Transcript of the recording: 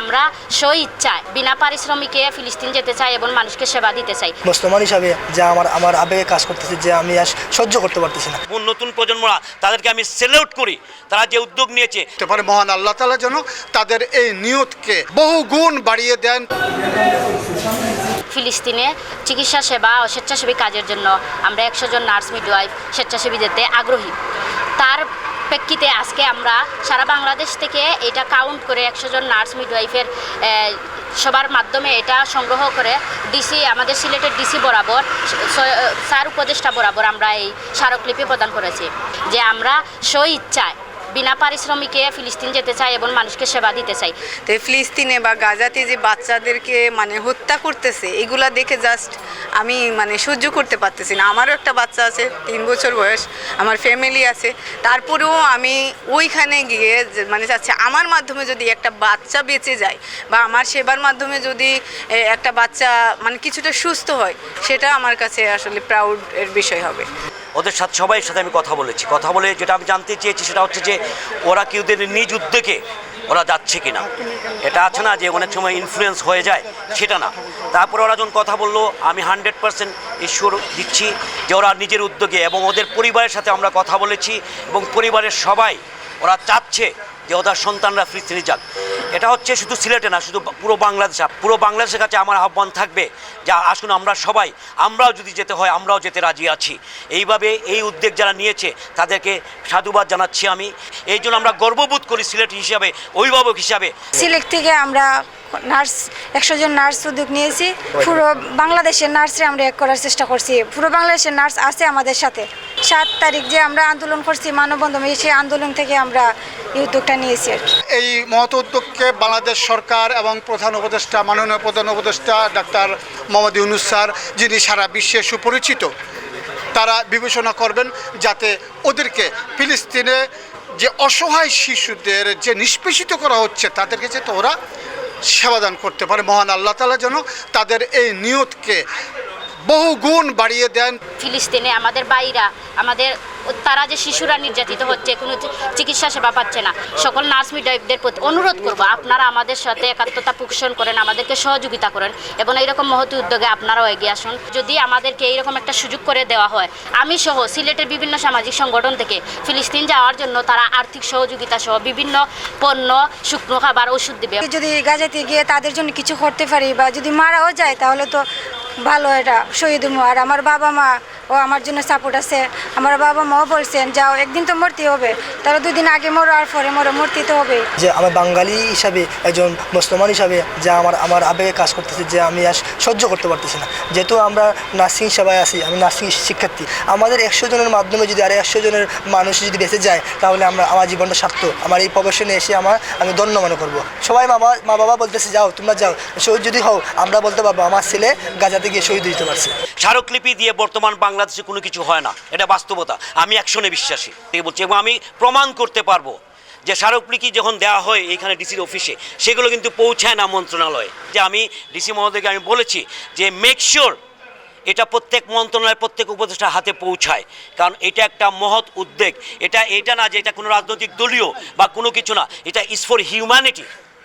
আমরা স্ব ইচ্ছায় বিনা পারিশ্রমিকে ফিলিস্তিন যেতে চাই এবং মানুষকে সেবা দিতে চাই। মুসলমান হিসাবে যে আমার আমার আবেগে কাজ করতেছে যে আমি আর সহ্য করতে পারতেছি না। এবং নতুন প্রজন্মরা তাদেরকে আমি সেলিউট করি। তারা যে উদ্যোগ নিয়েছে। করতে পারে মহান আল্লাহ তালা যেন তাদের এই নিয়তকে বহু গুণ বাড়িয়ে দেন। ফিলিস্তিনে চিকিৎসা সেবা ও স্বেচ্ছাসেবী কাজের জন্য আমরা একশো জন নার্স মিডওয়াইফ স্বেচ্ছাসেবী যেতে আগ্রহী। তার প্রেক্ষিতে আজকে আমরা সারা বাংলাদেশ থেকে এটা কাউন্ট করে একশো জন নার্স মিডওয়াইফের সবার মাধ্যমে এটা সংগ্রহ করে ডিসি আমাদের সিলেটের ডিসি বরাবর স্যার উপদেষ্টা বরাবর আমরা এই স্মারকলিপি প্রদান করেছি যে আমরা স্ব ইচ্ছায় বিনা পারিশ্রমিকে ফিলিস্তিন যেতে চাই এবং মানুষকে সেবা দিতে চাই তো ফিলিস্তিনে বা গাজাতে যে বাচ্চাদেরকে মানে হত্যা করতেছে, এগুলা দেখে জাস্ট আমি মানে সহ্য করতে পারতেছি না। আমারও একটা বাচ্চা আছে, তিন বছর বয়স, আমার ফ্যামিলি আছে। তারপরেও আমি ওইখানে গিয়ে মানে চাচ্ছি আমার মাধ্যমে যদি একটা বাচ্চা বেঁচে যায় বা আমার সেবার মাধ্যমে যদি একটা বাচ্চা মানে কিছুটা সুস্থ হয়, সেটা আমার কাছে আসলে প্রাউড এর বিষয় হবে। ওদের সাথে সবাই সাথে আমি কথা বলেছি। কথা বলে যেটা আমি জানতে চেয়েছি সেটা হচ্ছে যে ওরা কি ওদের নিজ উদ্যোগে ওরা যাচ্ছে কি না এটা আছে না যে অনেক সময় ইনফ্লুয়েন্স হয়ে যায়? সেটা না। তারপরে ওরা যখন কথা বলল, আমি হান্ড্রেড পার্সেন্ট ঈশ্বর দিচ্ছি যে ওরা নিজের উদ্যোগে এবং ওদের পরিবারের সাথে আমরা কথা বলেছি এবং পরিবারের সবাই ওরা চাচ্ছে যে ওদের সন্তানরা ফিলিস্তিনি যাক। এটা হচ্ছে শুধু সিলেটে না, শুধু পুরো বাংলাদেশ। পুরো বাংলাদেশের কাছে আমার আহ্বান থাকবে যা আসুন আমরা সবাই, আমরাও যদি যেতে হয়, আমরাও যেতে রাজি আছি। এইভাবে এই উদ্যোগ যারা নিয়েছে, তাদেরকে সাধুবাদ জানাচ্ছি আমি। এই জন্য আমরা গর্ববোধ করি সিলেট হিসাবে, অভিভাবক হিসাবে। সিলেট থেকে আমরা নার্স, একশো জন নার্স উদ্যোগ নিয়েছি। পুরো বাংলাদেশের নার্সরে আমরা এক করার চেষ্টা করছি। পুরো বাংলাদেশের নার্স আছে আমাদের সাথে। সাত তারিখ যে আমরা আন্দোলন করছি, মানববন্ধন সেই আন্দোলন থেকে আমরা এই উদ্যোগটা নিয়েছি আর এই মহৎ উদ্যোগকে বাংলাদেশ সরকার এবং প্রধান উপদেষ্টা, মাননীয় প্রধান উপদেষ্টা ডাক্তার মোহাম্মদ ইউনুস স্যার, যিনি সারা বিশ্বে সুপরিচিত, তারা বিবেচনা করবেন যাতে ওদেরকে ফিলিস্তিনে যে অসহায় শিশুদের যে নিষ্পেষিত করা হচ্ছে তাদেরকে যাতে ওরা সেবাদান করতে পারে। মহান আল্লাহ তালা যেন তাদের এই নিয়তকে বহু গুণ বাড়িয়ে দেন। ফিলিস্তিনে আমাদের বাইরা আমাদের তারা যে শিশুরা নির্যাতিত হচ্ছে কোনো চিকিৎসা সেবা পাচ্ছে না। সকল নার্স মিডওয়াইফদের প্রতি অনুরোধ করব আপনারা আমাদের সাথে একাত্মতা পোষণ করেন আমাদেরকে সহযোগিতা করেন এবং এইরকম মহতি উদ্যোগে আপনারাও এগিয়ে আসুন। যদি আমাদেরকে এইরকম একটা সুযোগ করে দেওয়া হয় আমি সহ সিলেটের বিভিন্ন সামাজিক সংগঠন থেকে ফিলিস্তিন যাওয়ার জন্য তারা আর্থিক সহযোগিতা সহ বিভিন্ন পণ্য শুকনো খাবার ওষুধ দিবে। যদি গাজাতে গিয়ে তাদের জন্য কিছু করতে পারি বা যদি মারাও যায় তাহলে তো ভালো এটা শহীদ। আর আমার বাবা মা ও আমার জন্য সাপোর্ট আছে। আমার বাবা মাও বলছেন যাও একদিন তো মরতে হবে। তারা দুই দিন আগে মরো আর পরে মরো মরতে তো হবে। যে আমার বাঙালি হিসাবে একজন মুসলমান হিসাবে যে আমার আমার আবেগে কাজ করতেছে যে আমি আর সহ্য করতে পারতেছি না। যেহেতু আমরা নার্সিং সেবায় আছি আমি নার্সিং শিক্ষার্থী। আমাদের একশো জনের মাধ্যমে যদি আর একশো জনের মানুষ যদি বেঁচে যায় তাহলে আমরা আমার জীবনটা সার্থক। আমার এই প্রফেশনে এসে আমার আমি ধন্য মনে করব। সবাই মা বাবা মা বাবা বলতেছে যাও তোমরা যাও। শহীদ যদি হও আমরা বলতে পারব আমার ছেলে গাজাতে গিয়ে শহীদ দিতে পারছে। স্মারকলিপি দিয়ে বর্তমান বাংলাদেশে কোনো কিছু হয় না। এটা বাস্তবতা। আমি একশনে বিশ্বাসী। ঠিক বলছি। এবং আমি প্রমাণ করতে পারব যে স্মারকলিপি যখন দেওয়া হয় এখানে ডিসির অফিসে, সেগুলো কিন্তু পৌঁছায় না মন্ত্রণালয়ে। যে আমি ডিসি মহোদয়কে আমি বলেছি যে মেক শিওর এটা প্রত্যেক মন্ত্রণালয়ের প্রত্যেক উপদেষ্টার হাতে পৌঁছায়। কারণ এটা একটা মহৎ উদ্যোগ এটা এটা না যে এটা কোনো রাজনৈতিক দলীয় বা কোনো কিছু না। এটা ইজ ফর হিউম্যানিটি